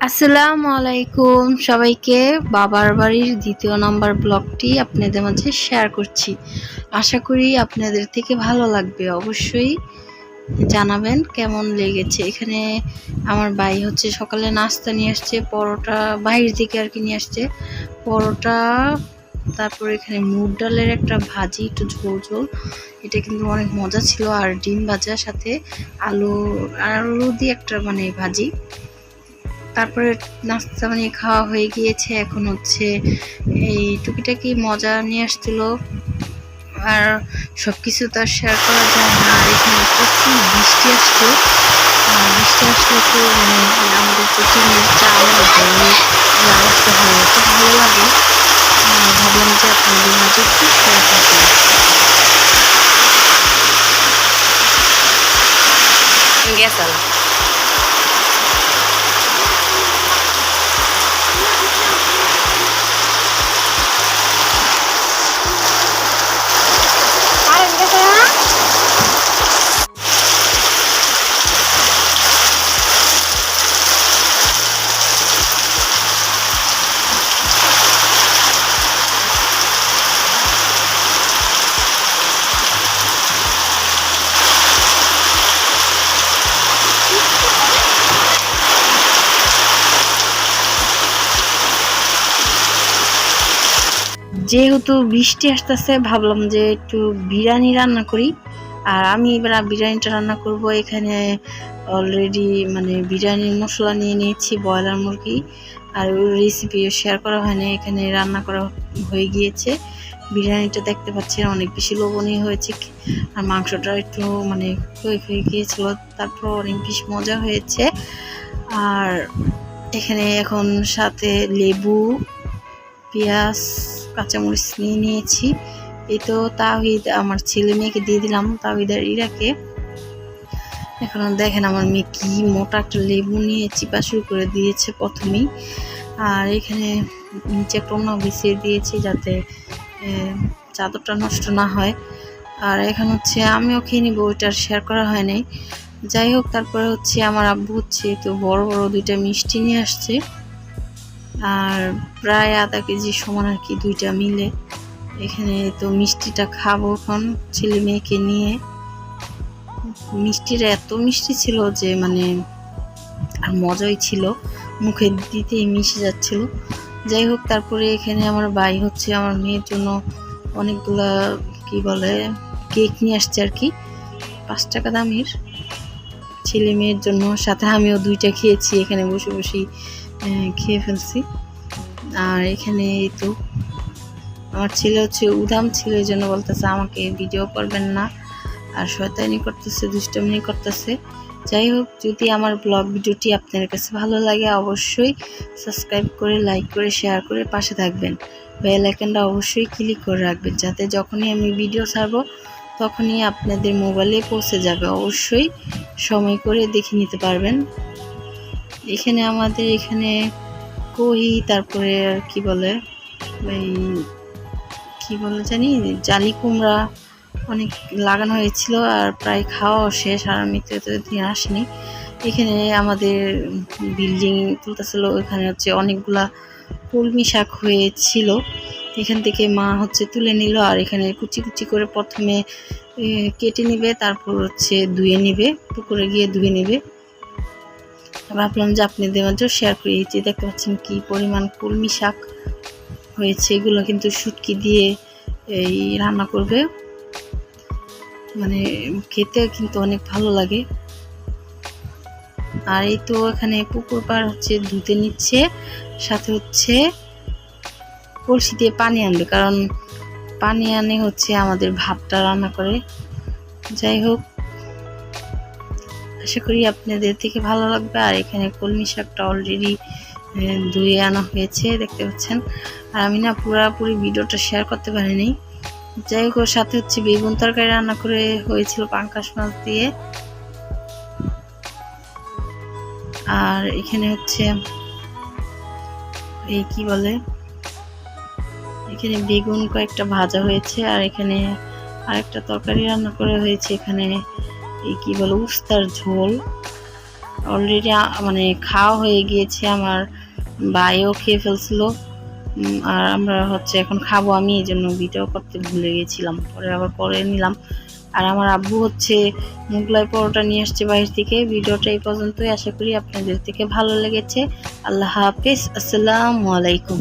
আসসালামু আলাইকুম সবাইকে। বাবার বাড়ির দ্বিতীয় নম্বর ব্লগটি আপনাদের মাঝে শেয়ার করছি। আশা করি আপনাদের থেকে ভালো লাগবে। অবশ্যই জানাবেন কেমন লেগেছে। এখানে আমার ভাই হচ্ছে সকালে নাস্তা নিয়ে আসছে, পরোটা বাইরে থেকে আর কি নিয়ে আসছে। পরোটা, তারপর এখানে মুগ ডালের একটা ভাজি, একটু ঝোল ঝোল। এটা কিন্তু অনেক মজা ছিল। আর ডিম ভাজার সাথে আলু আলু দিয়ে একটা মানে ভাজি। তারপরে নাস্তা বানিয়ে খাওয়া হয়ে গিয়েছে। এখন হচ্ছে এই টুকিটাকি মজা নিয়ে আসছিল। আর সব কিছু তো আর শেয়ার করা যায় না। আর এখানে প্রচুর বৃষ্টি আর বৃষ্টি আসলে তো মানে আমাদের প্রচুর চাল আওয়াজটা হয় এত ভালো লাগে। ভাবলাম যে আপনাদের মাঝে একটু শেয়ার করতে গেছাল যেহেতু বৃষ্টি আসতেছে, ভাবলাম যে একটু বিরিয়ানি রান্না করি। আর আমি এবার বিরিয়ানিটা রান্না করব। এখানে অলরেডি মানে বিরিয়ানির মশলা নিয়ে নিয়েছি, ব্রয়লার মুরগি। আর রেসিপিও শেয়ার করা হয়নি, এখানে রান্না করা হয়ে গিয়েছে। বিরিয়ানিটা দেখতে পাচ্ছেন অনেক বেশি লোভনীয় হয়েছে। আর মাংসটা একটু মানে ক্ষয়ে ক্ষয়ে গিয়েছিল, তারপর অনেক বেশি মজা হয়েছে। আর এখানে এখন সাথে লেবু, পেঁয়াজ কাঁচামরিচ নিয়ে নিয়েছি। এই তো তাহিদ আমার ছেলে মেয়েকে দিয়ে দিলাম তাহিদ আর ইরাকে। এখন দেখেন আমার মেয়ে কি মোটা একটা লেবু নিয়ে চিপা শুরু করে দিয়েছে প্রথমেই। আর এখানে নিচে অন্য বিছিয়ে দিয়েছি যাতে চাদরটা নষ্ট না হয়। আর এখন হচ্ছে আমিও খেয়ে নিব, ওইটা শেয়ার করা হয় নাই। যাই হোক, তারপরে হচ্ছে আমার আব্বু হচ্ছে তো বড় বড় দুইটা মিষ্টি নিয়ে আসছে। আর প্রায় আধা কেজি সমান আর কি দুইটা মিলে। এখানে তো মিষ্টিটা খাব এখন ছেলে মেয়েকে নিয়ে। মিষ্টিটা এত মিষ্টি ছিল যে মানে আর মজাই ছিল। মুখে দিতেই মিশে যাচ্ছিল। যাই হোক, তারপরে এখানে আমার ভাই হচ্ছে আমার মেয়ের জন্য অনেকগুলা, কি বলে, কেক নিয়ে আসছে আর কি। পাঁচ টাকা দামের। ছেলে মেয়ের জন্য, সাথে আমিও দুইটা খেয়েছি এখানে বসে বসেই। খেয়ে ফেলছি। আর এখানে এই তো, আমার ছেলে হচ্ছে উদাম ছিল, এই জন্য বলতেছে আমাকে ভিডিও করবেন না। আর শয়তানি করতেছে দুষ্টমিনি করতেছে। যাই হোক, যদি আমার ব্লগ ভিডিওটি আপনার কাছে ভালো লাগে, অবশ্যই সাবস্ক্রাইব করে লাইক করে শেয়ার করে পাশে থাকবেন। বেল আইকনটা অবশ্যই ক্লিক করে রাখবেন, যাতে যখনই আমি ভিডিও ছাড়বো, তখনই আপনাদের মোবাইলে পৌঁছে যাবে। অবশ্যই সময় করে দেখে নিতে পারবেন। এখানে আমাদের এখানে কহি তারপরে আর কি বলে? ওই কি বলে জানি? জালি কুমড়া অনেক লাগানো হয়েছিল আর প্রায় খাওয়াও শেষ আর আমি তো এতদিন আসিনি। এখানে আমাদের বিল্ডিং তুলতেছিল এখানে হচ্ছে অনেকগুলা কলমি শাক হয়েছিল। এখান থেকে মা হচ্ছে তুলে নিল আর এখানে কুচি কুচি করে প্রথমে কেটে নিবে, তারপর হচ্ছে ধুয়ে নিবে, পুকুরে গিয়ে ধুয়ে নিবে। ভাবলাম যে আপনাদের মাঝে শেয়ার করি। যে দেখতে পাচ্ছেন কি পরিমাণ কলমি শাক হয়েছে, এগুলো কিন্তু শুটকি দিয়ে এই রান্না করবে। মানে খেতে কিন্তু অনেক ভালো লাগে। আর এই তো এখানে পুকুর পার হচ্ছে, ধুতে নিচ্ছে, সাথে হচ্ছে কলসি দিয়ে পানি আনবে, কারণ পানি আনে হচ্ছে আমাদের ভাতটা রান্না করে। যাই হোক আশা করি আপনাদের থেকে ভালো লাগবে। আর এখানে কলমি শাকটা অলরেডি ধুয়ে আনা হয়েছে, দেখতে পাচ্ছেন। আর আমি না পুরাপুরি ভিডিওটা শেয়ার করতে পারিনি। যাই হোক সাথে হচ্ছে বেগুন তরকারি রান্না করে হয়েছিল পাঙ্কাশ মাছ দিয়ে। আর এখানে হচ্ছে, এই কি বলে? এখানে বেগুন কয়েকটা ভাজা হয়েছে। আর এখানে আরেকটা তরকারি রান্না করে হয়েছে। এখানে এই কি বলে, উস্তার ঝোল। অলরেডি মানে খাওয়া হয়ে গিয়েছে, আমার ভাইও খেয়ে ফেলছিল। আর আমরা হচ্ছে এখন খাব আমি, এই জন্য ভিডিও করতে ভুলে গেছিলাম। পরে আবার করে নিলাম। আর আমার আব্বু হচ্ছে মুগলাই পরোটা নিয়ে আসছে বাইরে থেকে। ভিডিওটা এই পর্যন্তই। আশা করি আপনাদের থেকে ভালো লেগেছে। আল্লাহ হাফিজ। আসসালামু আলাইকুম।